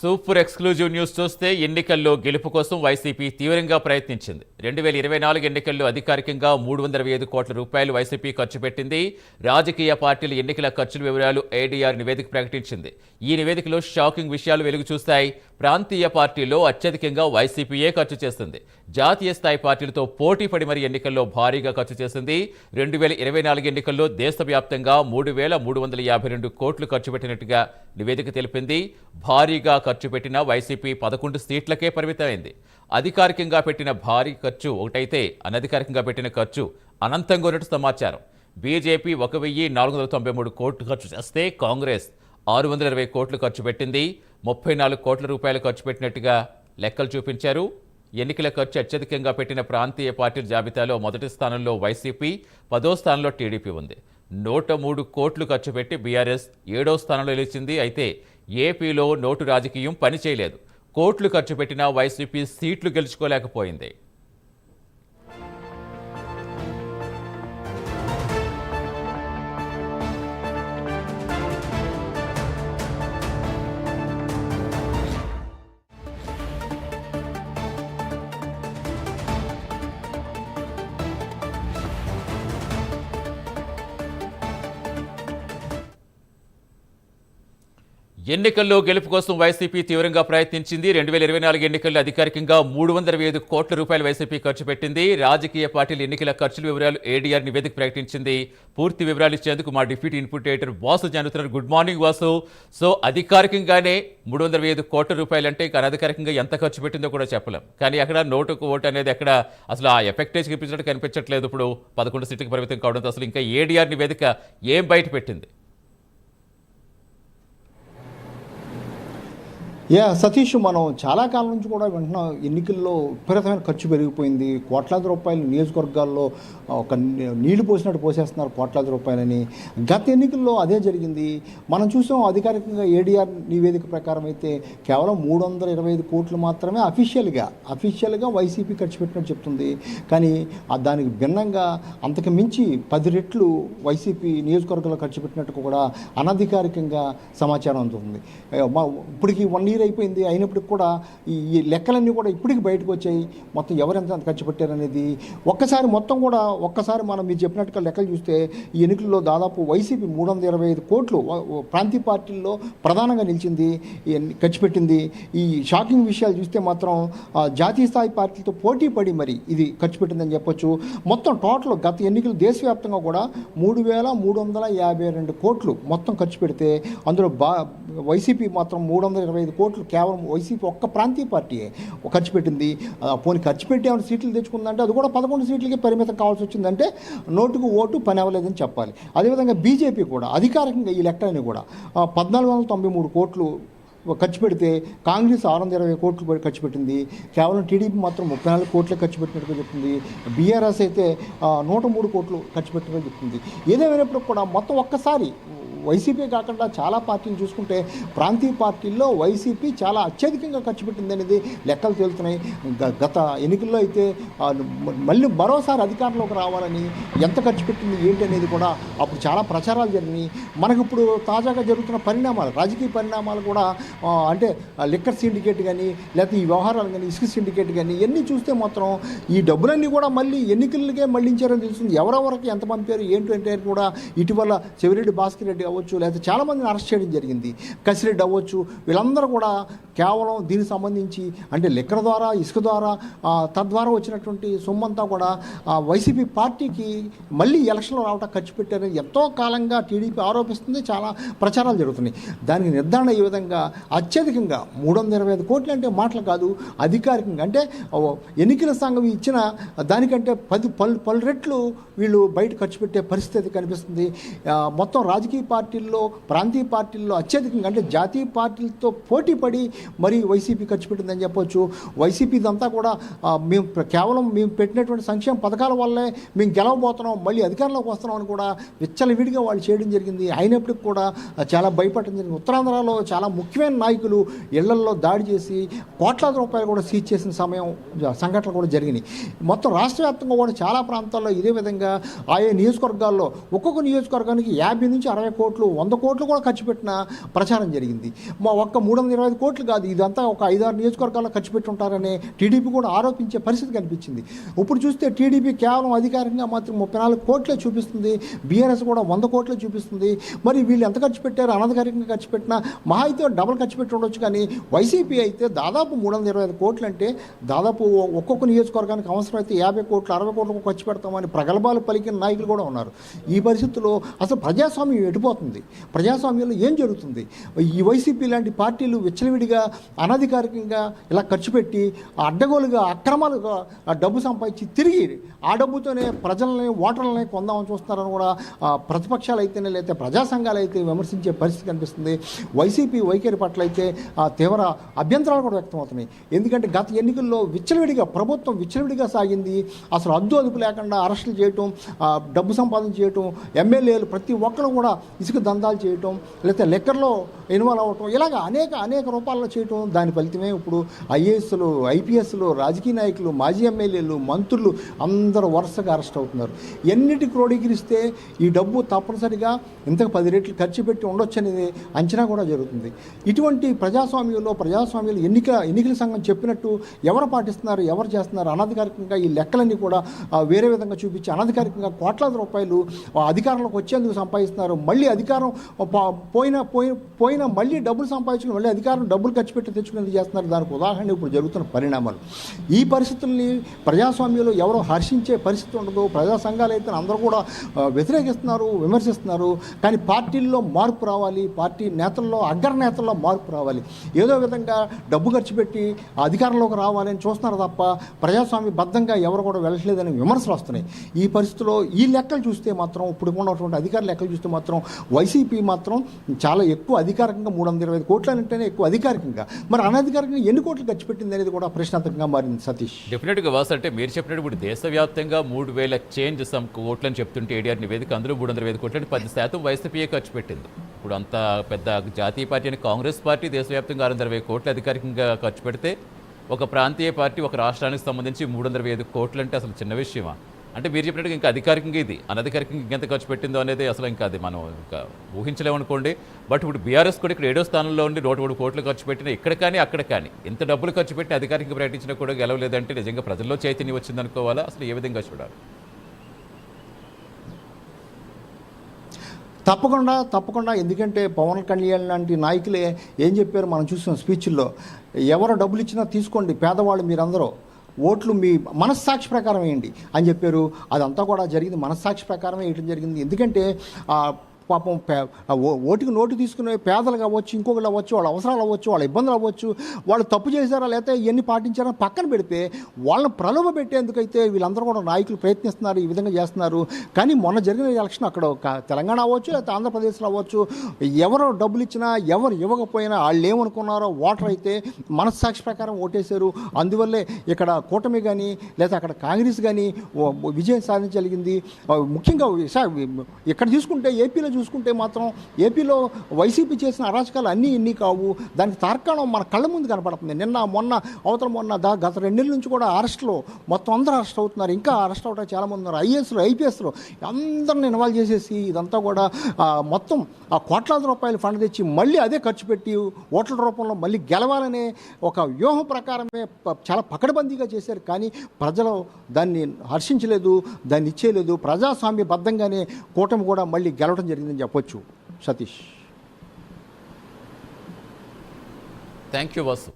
Super exclusive news చూస్తే ఎన్నికల్లో గెలుపు కోసం వైసీపీ తీవ్రంగా ప్రయత్నించింది. రెండు వేల ఇరవై నాలుగు ఎన్నికల్లో అధికారికంగా మూడు వందల ఐదు కోట్ల రూపాయలు వైసీపీ ఖర్చు పెట్టింది. రాజకీయ పార్టీల ఎన్నికల ఖర్చుల వివరాలు ఏడీఆర్ నివేదిక ప్రకటించింది. ఈ నివేదికలో షాకింగ్ విషయాలు వెలుగు చూస్తాయి. ప్రాంతీయ పార్టీల్లో అత్యధికంగా వైసీపీయే ఖర్చు చేస్తుంది. జాతీయ స్థాయి పార్టీలతో పోటీ పడి మరి ఎన్నికల్లో భారీగా ఖర్చు చేసింది. రెండు వేల ఇరవై నాలుగు ఎన్నికల్లో దేశవ్యాప్తంగా మూడు వేల మూడు వందల యాభై రెండు కోట్లు ఖర్చు పెట్టినట్టుగా నివేదిక తెలిపింది. భారీగా ఖర్చు పెట్టిన వైసీపీ పదకొండు సీట్లకే పరిమితమైంది. అధికారికంగా పెట్టిన భారీ ఖర్చు ఒకటైతే అనధికారికంగా పెట్టిన ఖర్చు అనంతంగా ఉన్నట్టు సమాచారం. బీజేపీ ఒక వెయ్యి నాలుగు వందల తొంభై మూడు కోట్లు ఖర్చు చేస్తే కాంగ్రెస్ ఆరు వందల ఇరవై కోట్లు ఖర్చు పెట్టింది. ముప్పై నాలుగు కోట్ల రూపాయలు ఖర్చు పెట్టినట్టుగా లెక్కలు చూపించారు. ఎన్నికల ఖర్చు అత్యధికంగా పెట్టిన ప్రాంతీయ పార్టీల జాబితాలో మొదటి స్థానంలో వైసీపీ పదో స్థానంలో టీడీపీ ఉంది. నూట మూడు కోట్లు ఖర్చు పెట్టి బీఆర్ఎస్ ఏడో స్థానంలో నిలిచింది. అయితే ఏపీలో నోటు రాజకీయం పనిచేయలేదు. కోట్లు ఖర్చు పెట్టినా వైసీపీ సీట్లు గెలుచుకోలేకపోయింది. ఎన్నికల్లో గెలుపు కోసం వైసీపీ తీవ్రంగా ప్రయత్నించింది. రెండు వేల ఇరవై నాలుగు ఎన్నికల్లో అధికారికంగా మూడు వందల ఐదు కోట్ల రూపాయలు వైసీపీ ఖర్చు పెట్టింది. రాజకీయ పార్టీల ఎన్నికల ఖర్చుల వివరాలు ఏడీఆర్ నివేదిక ప్రకటించింది. పూర్తి వివరాలు ఇచ్చేందుకు మా డిప్యూటీ ఇన్పుట్ ఎడిటర్ వాసు జానుతున్నారు గుడ్ మార్నింగ్ వాసు. సో అధికారికంగానే మూడు వందల ఐదు కోట్ల రూపాయలు అంటే ఇక అనధికారికంగా ఎంత ఖర్చు పెట్టిందో కూడా చెప్పలేం. కానీ అక్కడ నోటుకు ఓటు అనేది అక్కడ అసలు ఆ ఎఫెక్టేజ్ కనిపించినట్టు కనిపించట్లేదు ఇప్పుడు. పదకొండు సీట్లకు పరిమితం కావడంతో అసలు ఇంకా ఏడీఆర్ నివేదిక ఏం బయట పెట్టింది? యా సతీష్ మనం చాలా కాలం నుంచి కూడా వింటున్నాం ఎన్నికల్లో విపరీతమైన ఖర్చు పెరిగిపోయింది కోట్లాది రూపాయలు నియోజకవర్గాల్లో ఒక నీళ్ళు పోసినట్టు పోసేస్తున్నారు కోట్లాది రూపాయలని. గత ఎన్నికల్లో అదే జరిగింది. మనం చూసాం అధికారికంగా ఏడీఆర్ నివేదిక ప్రకారం అయితే కేవలం మూడు వందల ఇరవై ఐదు కోట్లు మాత్రమే అఫీషియల్గా అఫీషియల్గా వైసీపీ ఖర్చు పెట్టినట్టు చెప్తుంది. కానీ దానికి భిన్నంగా అంతకు మించి పది రెట్లు వైసీపీ నియోజకవర్గంలో ఖర్చు పెట్టినట్టు కూడా అనధికారికంగా సమాచారం అందుతుంది. ఇప్పటికీ ఇప్పటికి వన్ ఇయర్ అయిపోయింది. అయినప్పటికి కూడా ఈ లెక్కలన్నీ కూడా ఇప్పటికి బయటకు వచ్చాయి. మొత్తం ఎవరెంత ఖర్చు పెట్టారనేది ఒక్కసారి మొత్తం కూడా ఒక్కసారి మనం మీరు చెప్పినట్టుగా లెక్కలు చూస్తే ఈ ఎన్నికల్లో దాదాపు వైసీపీ మూడు వందల ఇరవై ఐదు కోట్లు ప్రాంతీయ పార్టీల్లో ప్రధానంగా నిలిచింది. ఖర్చు పెట్టింది. ఈ షాకింగ్ విషయాలు చూస్తే మాత్రం జాతీయ స్థాయి పార్టీలతో పోటీ పడి మరి ఇది ఖర్చు పెట్టిందని చెప్పొచ్చు. మొత్తం టోటల్ గత ఎన్నికలు దేశవ్యాప్తంగా కూడా మూడు వేల మూడు వందల యాభై రెండు కోట్లు మొత్తం ఖర్చు పెడితే అందులో బా వైసీపీ మాత్రం మూడు వందల ఇరవై ఐదు కోట్లు కేవలం వైసీపీ ఒక్క ప్రాంతీయ పార్టీయే. ఖర్చు పెట్టింది. పోనీ ఖర్చు పెట్టి ఏమైనా సీట్లు తెచ్చుకుందంటే అది కూడా పదకొండు సీట్లకి పరిమితం కావాల్సి వచ్చిందంటే నోటుకు ఓటు పని అవ్వలేదని చెప్పాలి. అదేవిధంగా బీజేపీ కూడా అధికారికంగా ఈ లెక్కలని కూడా పద్నాలుగు వందల తొంభై మూడు కోట్లు ఖర్చు పెడితే కాంగ్రెస్ ఆరు వందల ఇరవై కోట్లు ఖర్చు పెట్టింది. కేవలం టీడీపీ మాత్రం ముప్పై నాలుగు కోట్లే ఖర్చు పెట్టినట్టుగా చెప్తుంది. బీఆర్ఎస్ అయితే నూట మూడు కోట్లు ఖర్చు పెట్టినట్టుగా చెప్తుంది. ఏదేమైనప్పుడు కూడా మొత్తం ఒక్కసారి వైసీపీ కాకుండా చాలా పార్టీలు చూసుకుంటే ప్రాంతీయ పార్టీల్లో వైసీపీ చాలా అత్యధికంగా ఖర్చు పెట్టింది అనేది లెక్కలు తేలుతున్నాయి. గ- గత ఎన్నికల్లో అయితే మళ్ళీ మరోసారి అధికారంలోకి రావాలని ఎంత ఖర్చు పెట్టింది ఏంటి అనేది కూడా అప్పుడు చాలా ప్రచారాలు జరిగినాయి. మనకు ఇప్పుడు తాజాగా జరుగుతున్న పరిణామాలు రాజకీయ పరిణామాలు కూడా అంటే లిక్కర్ సిండికేట్ కానీ లేకపోతే ఈ వ్యవహారాలు కానీ ఇసుక సిండికేట్ కానీ ఇవన్నీ చూస్తే మాత్రం ఈ డబ్బులన్నీ కూడా మళ్ళీ ఎన్నికలకే మళ్ళించారని తెలుస్తుంది. ఎవరెవరికి ఎంత పంపారు ఏంటి అంటే కూడా ఇటీవల చెవిరెడ్డి భాస్కర్ రెడ్డి అవ్వచ్చు లేకపోతే చాలామందిని అరెస్ట్ చేయడం జరిగింది. కసిరెడ్డి అవ్వచ్చు. వీళ్ళందరూ కూడా కేవలం దీనికి సంబంధించి అంటే లిక్కర్ ద్వారా ఇసుక ద్వారా తద్వారా వచ్చినటువంటి సొమ్మంతా కూడా వైసీపీ పార్టీకి మళ్ళీ ఎలక్షన్లో రావటం ఖర్చు పెట్టారని ఎంతో కాలంగా టీడీపీ ఆరోపిస్తుంది. చాలా ప్రచారాలు జరుగుతున్నాయి. దానికి నిర్ధారణ ఈ విధంగా? అత్యధికంగా మూడు వందల ఇరవై ఐదు కోట్లు అంటే మాటలు కాదు అధికారికంగా. అంటే ఎన్నికల సంఘం ఇచ్చిన దానికంటే పది పలు పలు రెట్లు వీళ్ళు బయట ఖర్చు పెట్టే పరిస్థితి కనిపిస్తుంది. మొత్తం రాజకీయ పార్టీ పార్టీల్లో ప్రాంతీయ పార్టీల్లో అత్యధికంగా అంటే జాతీయ పార్టీలతో పోటీ పడి మరి వైసీపీ ఖర్చు పెట్టిందని చెప్పొచ్చు. వైసీపీ ఇదంతా కూడా మేము కేవలం మేము పెట్టినటువంటి సంక్షేమ పథకాల వల్లే మేము గెలవబోతున్నాం మళ్ళీ అధికారంలోకి వస్తున్నాం అని కూడా విచ్చలవిడిగా వాళ్ళు చేయడం జరిగింది. అయినప్పటికీ కూడా చాలా భయపడడం జరిగింది. ఉత్తరాంధ్రలో చాలా ముఖ్యమైన నాయకులు ఇళ్ళల్లో దాడి చేసి కోట్లాది రూపాయలు కూడా సీజ్ చేసిన సమయం సంఘటనలు కూడా జరిగినాయి. మొత్తం రాష్ట్ర వ్యాప్తంగా కూడా చాలా ప్రాంతాల్లో ఇదే విధంగా ఆయా నియోజకవర్గాల్లో ఒక్కొక్క నియోజకవర్గానికి యాభై నుంచి అరవై కోట్లు కోట్లు వంద కోట్లు కూడా ఖర్చు పెట్టిన ప్రచారం జరిగింది. మా ఒక్క మూడు వందల ఇరవై ఐదు కోట్లు కాదు ఇదంతా ఒక ఐదారు నియోజకవర్గాల్లో ఖర్చు పెట్టి ఉంటారని టీడీపీ కూడా ఆరోపించే పరిస్థితి కనిపించింది. ఇప్పుడు చూస్తే టీడీపీ కేవలం అధికారికంగా మాత్రం ముప్పై నాలుగు కోట్లే చూపిస్తుంది. బీఆర్ఎస్ కూడా వంద కోట్లే చూపిస్తుంది. మరి వీళ్ళు ఎంత ఖర్చు పెట్టారు? అనధికారికంగా ఖర్చు పెట్టినా మహా అయితే డబల్ ఖర్చు పెట్టి ఉండొచ్చు కానీ వైసీపీ అయితే దాదాపు మూడు వందల ఇరవై ఐదు కోట్లు అంటే దాదాపు ఒక్కొక్క నియోజకవర్గానికి అవసరమైతే యాభై కోట్లు అరవై కోట్లకు ఖర్చు పెడతామని ప్రగల్భాలు పలికిన నాయకులు కూడా ఉన్నారు. ఈ పరిస్థితుల్లో అసలు ప్రజాస్వామ్యం ఎడిపోతుంది ప్రజాస్వామ్యంలో ఏం జరుగుతుంది? ఈ వైసీపీ లాంటి పార్టీలు విచ్చలవిడిగా అనధికారికంగా ఇలా ఖర్చు పెట్టి అడ్డగోలుగా అక్రమాలుగా డబ్బు సంపాదించి తిరిగి ఆ డబ్బుతోనే ప్రజలని ఓటర్లని కొందామని చూస్తున్నారని కూడా ప్రతిపక్షాలు అయితేనే లేకపోతే ప్రజా సంఘాలు అయితే విమర్శించే పరిస్థితి కనిపిస్తుంది. వైసీపీ వైఖరి పట్ల అయితే ఆ, తీవ్ర అభ్యంతరాలు కూడా వ్యక్తమవుతున్నాయి. ఎందుకంటే గత ఎన్నికల్లో విచ్చలవిడిగా ప్రభుత్వం విచ్చలవిడిగా సాగింది. అసలు అద్దు అదుపు లేకుండా అరెస్టులు చేయటం డబ్బు సంపాదన చేయటం ఎమ్మెల్యేలు ప్రతి ఒక్కరు కూడా ఇసుక దందాలు చేయటం లేకపోతే లెక్కర్లో ఇన్వాల్వ్ అవ్వటం ఇలాగ అనేక అనేక రూపాల్లో చేయటం దాని ఫలితమే. ఇప్పుడు ఐఏఎస్లు ఐపీఎస్లు రాజకీయ నాయకులు మాజీ ఎమ్మెల్యేలు మంత్రులు అందరూ వరుసగా అరెస్ట్ అవుతున్నారు. ఎన్నిటి క్రోడీకరిస్తే ఈ డబ్బు తప్పనిసరిగా ఇంతకు పది రెట్లు ఖర్చు పెట్టి ఉండొచ్చు అనేది అంచనా కూడా జరుగుతుంది. ఇటువంటి ప్రజాస్వామ్యంలో ప్రజాస్వామ్యంలో ఎన్నిక ఎన్నికల సంఘం చెప్పినట్టు ఎవరు పాటిస్తున్నారు ఎవరు చేస్తున్నారు అనధికారికంగా ఈ లెక్కలన్నీ కూడా వేరే విధంగా చూపించి అనధికారికంగా కోట్లాది రూపాయలు అధికారంలోకి వచ్చేందుకు సంపాదిస్తున్నారు. మళ్ళీ అధికారం పోయిన పోయిన పోయిన మళ్ళీ డబ్బులు సంపాదించుకుని మళ్ళీ అధికారం డబ్బులు ఖర్చు పెట్టి తెచ్చుకునేది చేస్తున్నారు? దానికి ఉదాహరణ ఇప్పుడు జరుగుతున్న పరిణామాలు. ఈ పరిస్థితుల్ని ప్రజాస్వామ్యంలో ఎవరో హర్షించే పరిస్థితి ఉండదు. ప్రజా సంఘాలు అయితే అందరూ కూడా వ్యతిరేకిస్తున్నారు విమర్శిస్తున్నారు. కానీ పార్టీల్లో మార్పు రావాలి. పార్టీ నేతల్లో అగ్ర నేతల్లో మార్పు రావాలి. ఏదో విధంగా డబ్బు ఖర్చు పెట్టి అధికారంలోకి రావాలని చూస్తున్నారు తప్ప ప్రజాస్వామ్య బద్ధంగా ఎవరు కూడా వెళ్ళట్లేదని విమర్శలు వస్తున్నాయి. ఈ పరిస్థితిలో ఈ లెక్కలు చూస్తే మాత్రం ఇప్పుడు ఉన్నటువంటి అధికార లెక్కలు చూస్తే మాత్రం వైసీపీ మాత్రం చాలా ఎక్కువ అధికారికంగా మూడు వందల ఇరవై కోట్లు అంటేనే ఎక్కువ అధికారికంగా. మరి అనధికారికంగా ఎన్ని కోట్లు ఖర్చు పెట్టింది అనేది కూడా ప్రశ్నార్థకంగా మారింది సతీష్. డెఫినెట్గా వాస్ అంటే మీరు చెప్పినట్టు ఇప్పుడు దేశవ్యాప్తంగా మూడు వేల చేంజ్ సమ్ కోట్లని చెప్తుంటే ఏడీఆర్ నివేదిక అందులో మూడు వందల వేల కోట్లు పది శాతం వైసీపీఏ ఖర్చు పెట్టింది. ఇప్పుడు అంత పెద్ద జాతీయ పార్టీ అని కాంగ్రెస్ పార్టీ దేశవ్యాప్తంగా ఆరు వందల ఇరవై కోట్లు అధికారికంగా ఖర్చు పెడితే ఒక ప్రాంతీయ పార్టీ ఒక రాష్ట్రానికి సంబంధించి మూడు వందల ఐదు కోట్లు అంటే అసలు చిన్న విషయమా? అంటే మీరు చెప్పినట్టుగా ఇంకా అధికారికంగా ఇది అనధికారికంగా ఇంకెంత ఖర్చు పెట్టిందో అనేది అసలు ఇంకా అది మనం ఇంకా ఊహించలేమనుకోండి. బట్ ఇప్పుడు బీఆర్ఎస్ కూడా ఇక్కడ ఏడో స్థానంలో ఉండి నూట మూడు కోట్లు ఖర్చు పెట్టిన ఇక్కడ కానీ అక్కడ కానీ ఎంత డబ్బులు ఖర్చు పెట్టి అధికారికంగా ప్రకటించినా కూడా గెలవలేదంటే నిజంగా ప్రజల్లో చైతన్యం వచ్చిందనుకోవాలా? అసలు ఏ విధంగా చూడాలి? తప్పకుండా తప్పకుండా. ఎందుకంటే పవన్ కళ్యాణ్ లాంటి నాయకులే ఏం చెప్పారు మనం చూసిన స్పీచ్ల్లో. ఎవరు డబ్బులు ఇచ్చినా తీసుకోండి పేదవాళ్ళు మీరందరూ. ఓట్లు మీ మనస్సాక్షి ప్రకారం వేయండి అని చెప్పారు. అదంతా కూడా జరిగింది మనస్సాక్షి ప్రకారమే వేయటం జరిగింది. ఎందుకంటే పాపం పే ఓ- నోటు తీసుకునే పేదలు కావచ్చు ఇంకొకరు అవ్వచ్చు వాళ్ళ అవసరాలు అవ్వచ్చు వాళ్ళ ఇబ్బందులు అవ్వచ్చు వాళ్ళు తప్పు చేశారా లేకపోతే ఇవన్నీ పాటించారా పక్కన పెడితే వాళ్ళని ప్రలోభ పెట్టేందుకైతే వీళ్ళందరూ కూడా నాయకులు ప్రయత్నిస్తున్నారు ఈ విధంగా చేస్తున్నారు. కానీ మొన్న జరిగిన ఎలక్షన్ అక్కడ తెలంగాణ అవ్వచ్చు లేకపోతే ఆంధ్రప్రదేశ్లో అవ్వచ్చు ఎవరు డబ్బులు ఇచ్చినా ఎవరు ఇవ్వకపోయినా వాళ్ళు ఏమనుకున్నారో ఓటర్ అయితే మనస్సాక్షి ప్రకారం ఓటేశారు. అందువల్లే ఇక్కడ కూటమి కానీ లేదా అక్కడ కాంగ్రెస్ కానీ విజయం సాధించగలిగింది. ముఖ్యంగా ఇక్కడ చూసుకుంటే ఏపీలో చూసుకుంటే మాత్రం ఏపీలో వైసీపీ చేసిన అరాచకాలు అన్నీ ఇన్ని కావు. దానికి తార్కాణం మన కళ్ళ ముందు కనపడుతుంది. నిన్న మొన్న అవతల మొన్న దా గత రెండేళ్ళ నుంచి కూడా అరెస్టులు మొత్తం అందరూ అరెస్ట్ అవుతున్నారు. ఇంకా అరెస్ట్ అవడం చాలామంది ఉన్నారు. ఐఏఎస్లు ఐపీఎస్లు అందరిని ఇన్వాల్వ్ చేసేసి ఇదంతా కూడా మొత్తం ఆ కోట్లాది రూపాయలు ఫండ్ తెచ్చి మళ్ళీ అదే ఖర్చు పెట్టి ఓట్ల రూపంలో మళ్ళీ గెలవాలనే ఒక వ్యూహం ప్రకారమే ప- చాలా పకడ్బందీగా చేశారు. కానీ ప్రజలు దాన్ని హర్షించలేదు దాన్ని ఇచ్చేయలేదు. ప్రజాస్వామ్యబద్ధంగానే కూటమి కూడా మళ్ళీ గెలవడం జరిగింది. జరిగిందని చెప్పొచ్చు సతీష్. Thank you Vasu